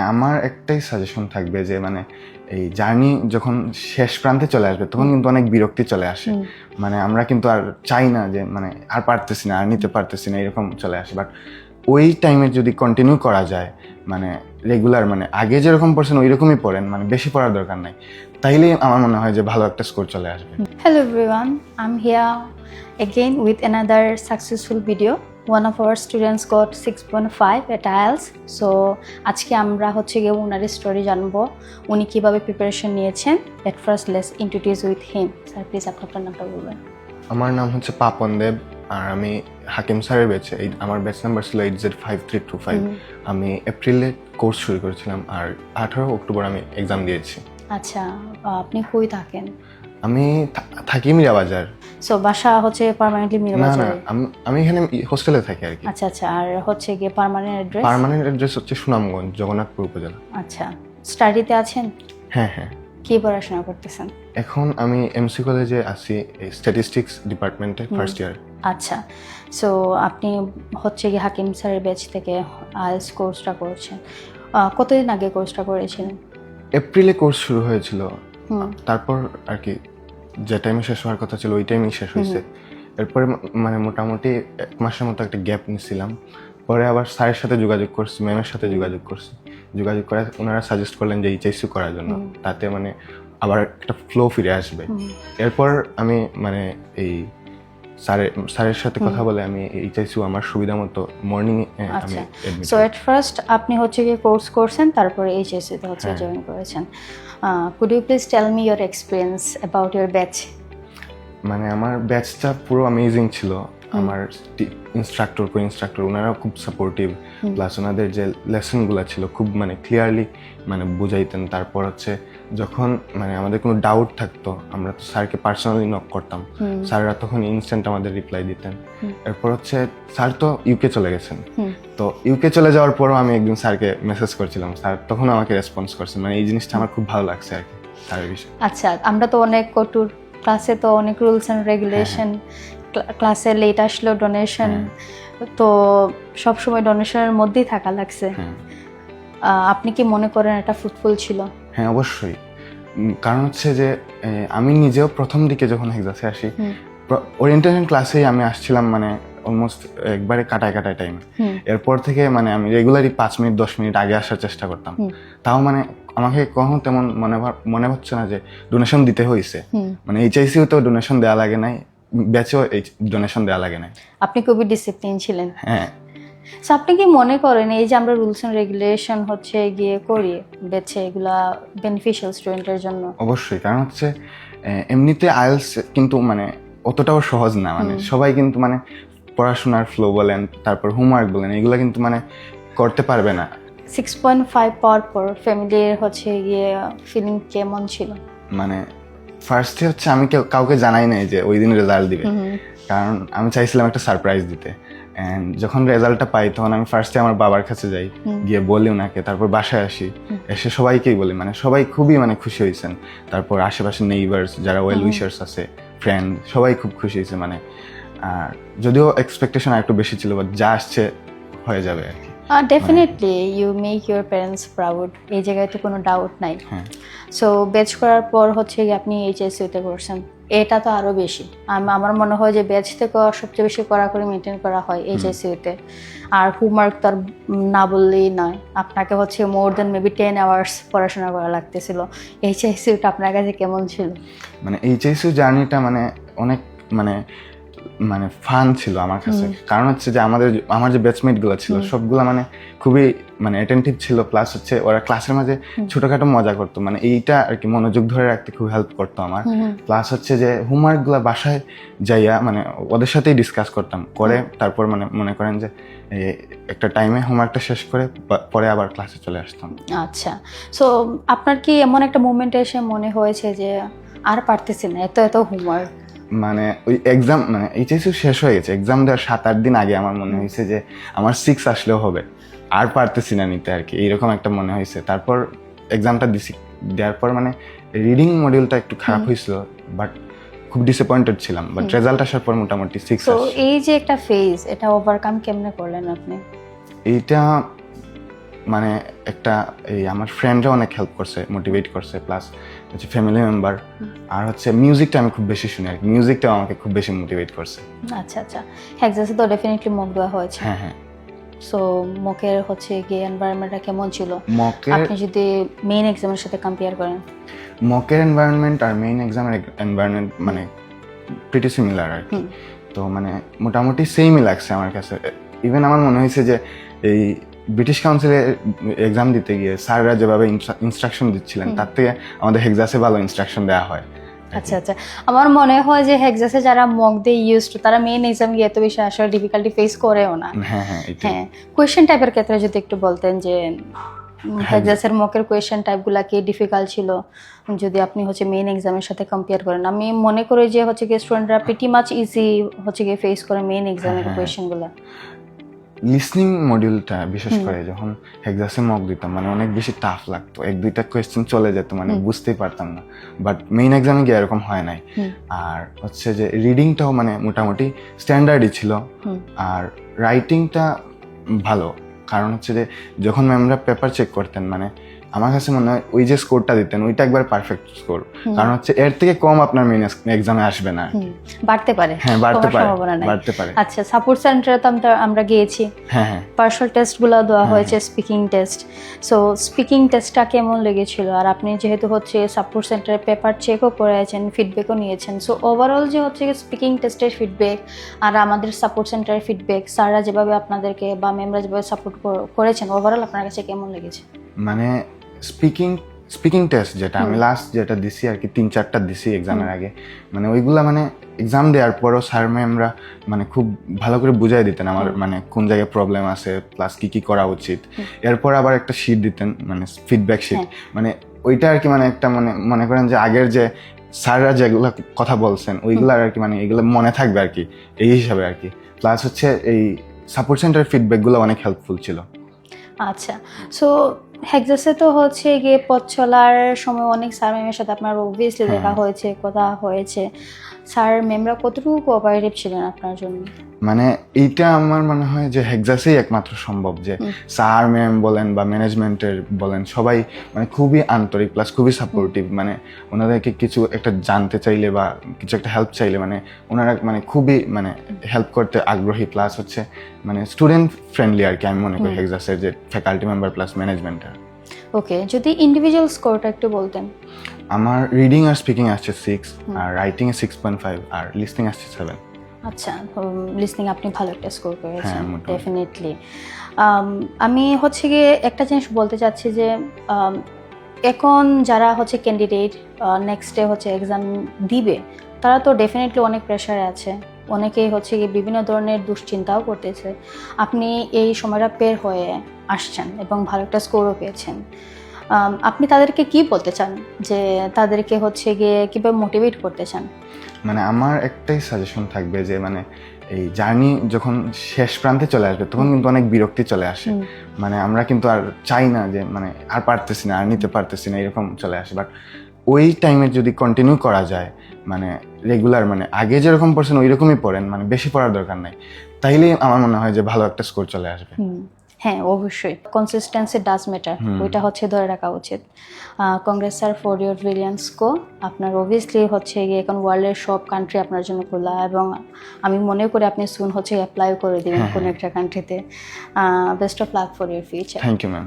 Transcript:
মানে আমার একটাই সাজেশন থাকবে যে মানে এই জার্নি যখন শেষ প্রান্তে চলে আসবে তখন কিন্তু অনেক বিরক্তি চলে আসে। মানে আমরা কিন্তু আর চাই না যে মানে আর পারতেছি না আর নিতে পারতেছি না এরকম চলে আসে। বাট ওই টাইমে যদি কন্টিনিউ করা যায় মানে রেগুলার মানে আগে যেরকম পড়ছেন ওই রকমই পড়েন মানে বেশি পড়ার দরকার নাই। তাইলে আমার মনে হয় যে ভালো একটা স্কোর চলে আসবে। Hello everyone, I'm here again with another successful video. One of our students got 6.5 at IELTS. So আজকে আমরা হচ্ছে গিয়ে ওনার স্টোরি জানব। উনি কীভাবে প্রিপারেশন নিয়েছেন at first let's introduce with him sir please আপনি আপনার নামটা বলবেন। আমার নাম হচ্ছে পাপন দেব আর আমি হাকিম স্যারের ব্যাচে আমার ব্যাচ নাম্বার ছিল eight Z five three two five আমি এপ্রিলে কোর্স শুরু করেছিলাম আর আঠারো অক্টোবর আমি এক্সাম দিয়েছি। আচ্ছা আপনি কই থাকেন? আমি থাকি মিরা বাজার সো বাসা হচ্ছে পার্মানেন্টলি না না আমি এখানে হোস্টেলে থাকি আর কি। আচ্ছা আচ্ছা আর হচ্ছে গিয়ে পার্মানেন্ট অ্যাড্রেস পার্মানেন্ট অ্যাড্রেস হচ্ছে সুনামগঞ্জ জগন্নাথপুর উপজেলা। আচ্ছা স্টাডিতে আছেন? হ্যাঁ হ্যাঁ। কি পড়াশোনা করতেছেন? এখন আমি এমসি কলেজে আছি স্ট্যাটিস্টিক্স ডিপার্টমেন্টে ফার্স্ট ইয়ার আচ্ছা সো আপনি হচ্ছে কি হাকিম স্যারের ব্যাচ থেকে আইএলস কোর্সটা করছেন। কতদিন আগে কোর্সটা করেছিলেন? এপ্রিলে কোর্স শুরু হয়েছিল। তারপর আর কি যে টাইমে শেষ হওয়ার কথা ছিল ওই টাইমেই শেষ হয়েছে। এরপরে মানে মোটামুটি এক মাসের মতো একটা গ্যাপ নিয়েছিলাম পরে আবার স্যারের সাথে যোগাযোগ করছি ম্যামের সাথে যোগাযোগ করছি। যোগাযোগ করে ওনারা সাজেস্ট করলেন যে এইচএসসি করার জন্য। তাতে মানে আবার একটা ফ্লো ফিরে আসবে। এরপর আমি মানে এই স্যারের স্যারের সাথে কথা বলে আমি এইচএসসি আমার সুবিধা মতো মর্নিং আমি সো এট ফার্স্ট আপনি হচ্ছে কি কোর্স করছেন তারপরে এইচএসসিতে হচ্ছে হ্যাঁ। জয়েন করেছেন। Could you please tell me your experience about your batch মানে আমার ব্যাচটা পুরো অ্যামেজিং ছিল। আমার ইনস্ট্রাক্টর কো ইনস্ট্রাক্টর ওনারাও খুব সাপোর্টিভ প্লাস ওনাদের যে লেসনগুলো ছিল খুব মানে ক্লিয়ারলি মানে বুঝাইতেন। তারপর হচ্ছে যখন মানে আমাদের কোনো ডাউট থাকতো আমরা তো স্যারকে পার্সোনালি নক করতাম। স্যাররা তখন ইনস্ট্যান্ট আমাদের রিপ্লাই দিতেন। এরপর হচ্ছে স্যার তো ইউকে চলে গেছেন। তো ইউকে চলে যাওয়ার পরও আমি একদিন স্যারকে মেসেজ করছিলাম। স্যার তখন আমাকে রেসপন্স করছেন। মানে এই জিনিসটা আমার খুব ভালো লাগছে আর কি স্যারের বিষয়ে। আচ্ছা আমরা তো অনেক কটুর ক্লাসে তো অনেক রুলস অ্যান্ড রেগুলেশন ক্লাসে লেট আসলো ডোনেশন তো সবসময় ডোনেশনের মধ্যেই থাকা লাগছে। হ্যাঁ। আপনি কি মনে করেন এটা ফ্রুটফুল ছিল? হ্যাঁ অবশ্যই। কারণ হচ্ছে যে আমি নিজেও প্রথম দিকে যখন হেক্সাসে আসি। ওরিয়েন্টেশন ক্লাসেই আমি আসছিলাম মানে অলমোস্ট একবারে কাটায় কাটায় টাইম এরপর থেকে মানে আমি রেগুলারই পাঁচ মিনিট দশ মিনিট আগে আসার চেষ্টা করতাম। তাও মানে আমাকে কখনো তেমন মনে মনে হচ্ছে না যে ডোনেশন দিতে হয়েছে মানে এইচআইসিও তো ডোনেশন দেওয়া লাগে নাই ব্যাচেও এই ডোনেশন দেওয়া লাগে নাই। আপনি খুবই ডিসিপ্লিন ছিলেন। হ্যাঁ। সো আপনি কি মনে করেন এই যে আমরা রুলস অ্যান্ড রেগুলেশন হচ্ছে গিয়ে করি বেছে এগুলা বেনিফিশিয়াল স্টুডেন্টের জন্য? অবশ্যই কারণ হচ্ছে এমনিতে আইএলস কিন্তু মানে অতটাও সহজ না মানে সবাই কিন্তু মানে পড়াশোনার ফ্লো বলেন তারপর হোমওয়ার্ক বলেন এগুলো কিন্তু মানে করতে পারবে না। সিক্স পয়েন্ট ফাইভ পাওয়ার পর ফ্যামিলির হচ্ছে গিয়ে ফিলিং কেমন ছিল? মানে ফার্স্টে হচ্ছে আমি কেউ কাউকে জানাই নাই যে ওই দিন রেজাল্ট দিবে। কারণ আমি চাইছিলাম একটা সারপ্রাইজ দিতে। অ্যান্ড যখন রেজাল্টটা পাই তখন আমি ফার্স্টে আমার বাবার কাছে যাই গিয়ে বলি ওনাকে তারপর বাসায় আসি। এসে সবাইকেই বলি মানে সবাই খুবই মানে খুশি হয়েছেন। তারপর আশেপাশে নেইবার্স যারা ওয়েল উইশার্স আছে ফ্রেন্ড সবাই খুব খুশি হয়েছে মানে আর যদিও এক্সপেকটেশন একটু বেশি ছিল বাট যা আসছে হয়ে যাবে আর কি। Definitely you make your parents proud এই জায়গায় তো কোনো ডাউট নাই। সো ব্যাচ করার পর হচ্ছে আপনি এইচএসসিতে করছেন। এটা তো আরও বেশি। আম- আমার মনে হয় যে ব্যাচ থেকে সবচেয়ে বেশি কড়াকড়ি মেনটেন করা হয় এইচএসসিতে আর হোমওয়ার্ক তো আর না বললেই নয়। আপনাকে হচ্ছে more then maybe ten hours পড়াশোনা করা লাগতেছিল। এইচএসসিটা আপনার কাছে কেমন ছিল? মানে এইচএসইউ জার্নিটা মানে অনেক মানে মানে ফান ছিল আমার কাছে। কারণ হচ্ছে যে আমাদের আমার যে ব্যাচমেটগুলো ছিল সবগুলো মানে খুবই মানে অ্যাটেন্টিভ ছিল। প্লাস হচ্ছে ওরা ক্লাসের মাঝে ছোটখাটো মজা করতো। মানে এইটা আর কি মনোযোগ ধরে রাখতে খুব হেল্প করতো আমার। প্লাস হচ্ছে যে হোমওয়ার্কগুলো বাসায় যাইয়া মানে ওদের সাথেই ডিসকাস করতাম। করে তারপর মানে মনে করেন যে একটা টাইমে হোমওয়ার্কটা শেষ করে পরে আবার ক্লাসে চলে আসতাম। আচ্ছা। সো আপনার কি এমন একটা মুভমেন্ট এসে মনে হয়েছে যে আর পারতেছি না এত এত হোমওয়ার্ক মানে ওই এক্সাম মানে এইচএসইউ শেষ হয়ে গেছে। এক্সাম দেওয়ার সাত আট দিন আগে আমার মনে হয়েছে যে আমার সিক্স আসলেও হবে। আর পারতেছি না নিতে আর কি এইরকম একটা মনে হয়েছে। তারপর এক্সামটা দিছি। দেওয়ার পর মানে রিডিং মডিউলটা একটু খারাপ হয়েছিল বাট খুব ডিসঅ্যাপয়েন্টেড ছিলাম। বাট রেজাল্ট আসার পর মোটামুটি সিক্স তো এই যে একটা ফেজ এটা ওভারকাম কেমনে করলেন আপনি? এইটা মানে একটা এই আমার ফ্রেন্ডরা অনেক হেল্প করছে মোটিভেট করছে। প্লাস হচ্ছে ফ্যামিলি মেম্বার আর হচ্ছে মিউজিকটা আমি খুব বেশি শুনি আর কি। মিউজিকটাও আমাকে খুব বেশি মোটিভেট করছে। আচ্ছা আচ্ছা। হেক্সাসে তো ডেফিনেটলি মক দেওয়া হয়েছে। হ্যাঁ হ্যাঁ। সো মকের হচ্ছে গিয়ে এনভায়রনমেন্টটা কেমন ছিল? আপনি যদি মেইন এক্সামের সাথে কম্পেয়ার করেন। মকের এনভায়রনমেন্ট আর মেইন এক্সামের এনভায়রনমেন্ট মানে প্রিটি সিমিলার আর কি। তো মানে মোটামুটি সেমই লাগছে আমার কাছে। ইভেন আমার মনে হয়েছে যে এই ব্রিটিশ কাউন্সিলে এক্সাম দিতে গিয়ে স্যাররা যেভাবে ইনস্ট্রাকশন দিচ্ছিলেন তার থেকে আমাদের হেক্সাসে ভালো ইনস্ট্রাকশন দেওয়া হয়। আচ্ছা আচ্ছা। আমার মনে হয় যে হেক্সাসে যারা মক দিয়ে ইউজ টু তারা মেইন এক্সাম গিয়ে এত বেশি আসলে ডিফিকাল্টি ফেস করেও না। হ্যাঁ হ্যাঁ হ্যাঁ কোয়েশ্চেন টাইপের ক্ষেত্রে যদি একটু বলতেন যে। হেক্সাসের মকের কোয়েশ্চেন টাইপগুলা কি ডিফিকাল্ট ছিল? যদি আপনি হচ্ছে মেইন এক্সামের সাথে কম্পেয়ার করেন। আমি মনে করি যে হচ্ছে কি স্টুডেন্টরা প্রিটি মাচ ইজি হচ্ছে কি ফেস করে মেইন এক্সামের। কোয়েশ্চেনগুলো লিসনিং মডিউলটা বিশেষ করে যখন হেক্সাসে মক দিতাম মানে অনেক বেশি টাফ লাগতো। এক দুইটা কোয়েশ্চেন চলে যেত মানে বুঝতেই পারতাম না। বাট মেইন এক্সামে গিয়ে এরকম হয় নাই। আর হচ্ছে যে রিডিংটাও মানে মোটামুটি স্ট্যান্ডার্ডই ছিল। আর রাইটিংটা ভালো। কারণ হচ্ছে যে যখন ম্যামরা পেপার চেক করতেন মানে আমার কাছে মনে হয় ওই যে স্কোরটা দিতেন ওইটা একবার পারফেক্ট স্কোর কারণ হচ্ছে এর থেকে কম আপনার মেইন এক্সামে আসবে না বাড়তে পারে হ্যাঁ বাড়তে পারে বাড়তে পারে। আচ্ছা সাপোর্ট সেন্টারে তো আমরা আমরা গিয়েছি। হ্যাঁ হ্যাঁ। পার্সোনাল টেস্টগুলো দেওয়া হ্যাঁ। হয়েছে স্পিকিং টেস্ট সো স্পিকিং টেস্টটা কেমন লেগেছিল? আর আপনি যেহেতু হচ্ছে সাপোর্ট সেন্টারে পেপার চেকও করেছেন ফিডব্যাকও নিয়েছেন সো ওভারঅল যে হচ্ছে স্পিকিং টেস্টের ফিডব্যাক আর আমাদের সাপোর্ট সেন্টারের ফিডব্যাক স্যাররা যেভাবে আপনাদেরকে বা মেমরা যেভাবে সাপোর্ট করেছেন ওভারঅল আপনার কাছে কেমন লেগেছে? মানে স্পিকিং স্পিকিং টেস্ট যেটা আমি লাস্ট যেটা দিছি আর কি তিন চারটা দিছি এক্সামের আগে। মানে ওইগুলা মানে এক্সাম দেওয়ার পরও স্যার ম্যামরা মানে খুব ভালো করে বুঝাই দিতেন আমার মানে কোন জায়গায় প্রবলেম আছে প্লাস কি কি করা উচিত। এরপর আবার একটা শিট দিতেন মানে ফিডব্যাক শিট। মানে ওইটা আর কি মানে একটা মানে মনে করেন যে আগের যে স্যাররা যেগুলো কথা বলছেন ওইগুলো আর কি মানে এগুলো মনে থাকবে আর কি এই হিসাবে আর কি। প্লাস হচ্ছে এই সাপোর্ট সেন্টার ফিডব্যাকগুলো অনেক হেল্পফুল ছিল। আচ্ছা সো হেক্সাসে তো হচ্ছে গিয়ে পথ চলার সময় অনেক স্যার ম্যামের সাথে আপনার অবভিয়াসলি হ্যাঁ। দেখা হয়েছে কথা হয়েছে স্যার ম্যামরা কতটুকু কোঅপারেটিভ ছিলেন আপনার জন্য? মানে এইটা আমার মনে হয় যে হেক্সাসেই একমাত্র সম্ভব যে স্যার ম্যাম বলেন বা ম্যানেজমেন্টের বলেন সবাই মানে খুবই আন্তরিক প্লাস খুবই সাপোর্টিভ মানে ওনাদেরকে কিছু একটা জানতে চাইলে বা কিছু একটা হেল্প চাইলে মানে ওনারা মানে খুবই মানে হেল্প করতে আগ্রহী প্লাস হচ্ছে মানে স্টুডেন্ট ফ্রেন্ডলি আর কি আমি মনে করি হেক্সাসের যে ফ্যাকাল্টি মেম্বার প্লাস ম্যানেজমেন্টের ওকে যদি ইন্ডিভিজুয়াল স্কোরটা একটু বলতেন। আমার রিডিং আর স্পিকিং আসছে সিক্স আর রাইটিং এ সিক্স পয়েন্ট ফাইভ আর লিস্টিং আসছে সেভেন আচ্ছা লিসনিং আপনি ভালো একটা স্কোর করেছেন হ্যাঁ, ডেফিনেটলি আমি হচ্ছে গিয়ে একটা জিনিস বলতে চাচ্ছি যে এখন যারা হচ্ছে ক্যান্ডিডেট নেক্সটে হচ্ছে এক্সাম দিবে তারা তো ডেফিনেটলি অনেক প্রেশারে আছে। অনেকেই হচ্ছে গিয়ে বিভিন্ন ধরনের দুশ্চিন্তাও করতেছে। আপনি এই সময়টা পের হয়ে আসছেন এবং ভালো একটা স্কোরও পেয়েছেন। আপনি তাদেরকে কি বলতে চান? যে তাদেরকে হচ্ছে গিয়ে কীভাবে মোটিভেট করতে চান? মানে আমার একটাই সাজেশন থাকবে যে মানে এই জার্নি যখন শেষ প্রান্তে চলে আসবে তখন কিন্তু অনেক বিরক্তি চলে আসে। মানে আমরা কিন্তু আর চাই না যে মানে আর পারতেছি না আর নিতে পারতেছি না এরকম চলে আসে। বাট ওই টাইমে যদি কন্টিনিউ করা যায় মানে রেগুলার মানে আগে যেরকম পড়ছেন ওই রকমই পড়েন মানে বেশি পড়ার দরকার নাই। তাইলেই আমার মনে হয় যে ভালো একটা স্কোর চলে আসবে। হ্যাঁ অবশ্যই। কনসিস্টেন্সি ডাজ ম্যাটার ওইটা হচ্ছে ধরে রাখা উচিত। কংগ্রেস স্যার ফর ইউর ভিলিয়ান্স কো আপনার অবভিয়াসলি হচ্ছে গিয়ে এখন ওয়ার্ল্ডের সব কান্ট্রি আপনার জন্য খোলা এবং আমি মনে করি আপনি সুন হচ্ছে অ্যাপ্লাইও করে দিবেন হ্যাঁ, কোনো একটা কান্ট্রিতে best of luck for your future thank you ma'am